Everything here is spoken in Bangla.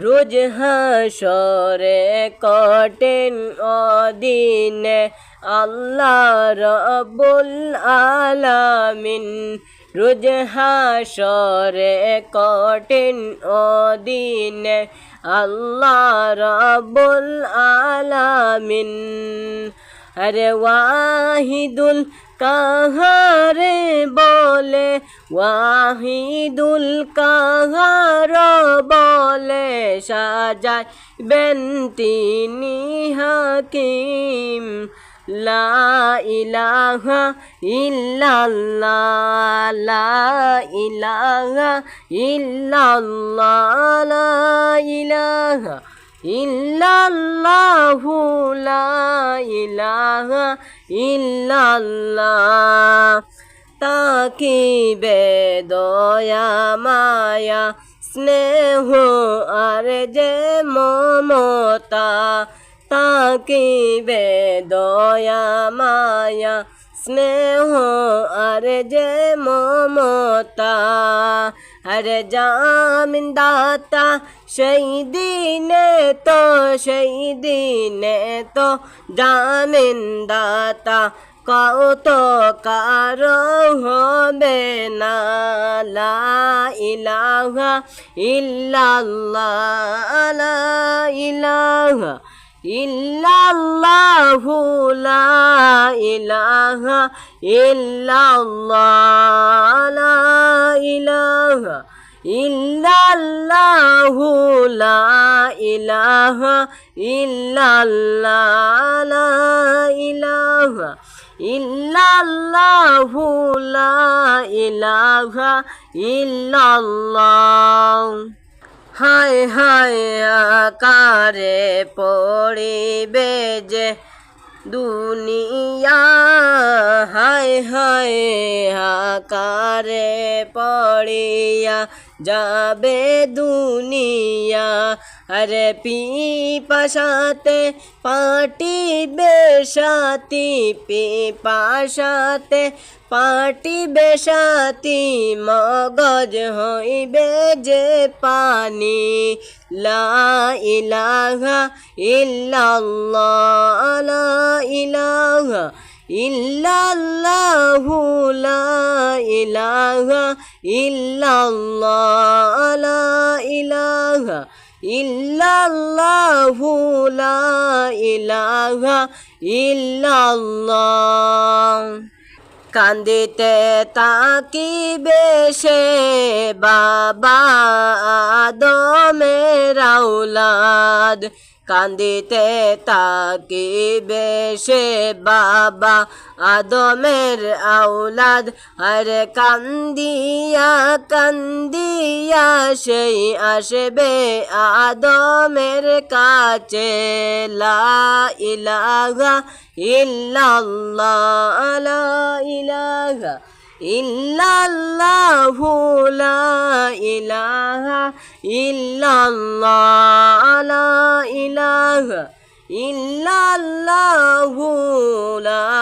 রোজ হাসরে কটেন অদিনে আল্লাহ রবুল আলামিন। রোজ হাসরে কটেন অদিনে আল্লাহ রবুল আলামিন। আরে ওয়াহিদুল কাহারে বলে, ওয়াহিদুল কাহার বলে সাজায়। বেন্তিনি হাকিম লা ইলাহা ইল্লাল্লাহ, লা ইলাহা ইল্লাল্লাহ, লা ইলাহা ইল্লাল্লাহু, লা ইলাহা ইল্লাল্লাহ। তাকিবে দয়া মায়া স্নেহ আর যে মমতা তাকিবে দয়া মায়া স্নেহ আর যে মমতা আরে জামিন দাতা সেই দিনে তো সেই দিনে তো জামিন দাতা কত কার হবে না লা ইলাহা ইল্লাল্লাহ লা ইলাহা ইল্লাল্লাহু লা ইলাহা ইল্লাল্লাহ লা ইল্লাল্লাহু লা ইলাহা ইল্লাল্লাহ। হায় হায় আকারে পড়িবে যে দুনিয়া। হায় হায় আকারে পড়িয়া যাবে দুনিয়া, আরে পিপাসাতে পাটিবে সাথী, পিপাসাতে পাটিবে সাথী, মগজ হইবে যে পানি। লা ইলাহা ইল্লাল্লাহ, লা ইলাহা ইল্লাল্লাহু ইলাহা ইল্লাল্লাহ লা ইলাহা ইল্লাল্লাহু লা ইলাহা ইল্লাল্লাহ। কান্দিতে তাকিবে সে বাবা আদমের আউলাদ কান্দিতে তাকিবে বেশে বাবা আদমের আউলাদ আরে কান্দিয়া কান্দিয়া সেই আসবে আদমের কাছে। লা ইলাহা ইল্লাল্লাহ, লা ইলাহা ইল্লাল্লাহু, লা ইলাহা ইল্লাল্লাহ ইল্লাল্লাহু লা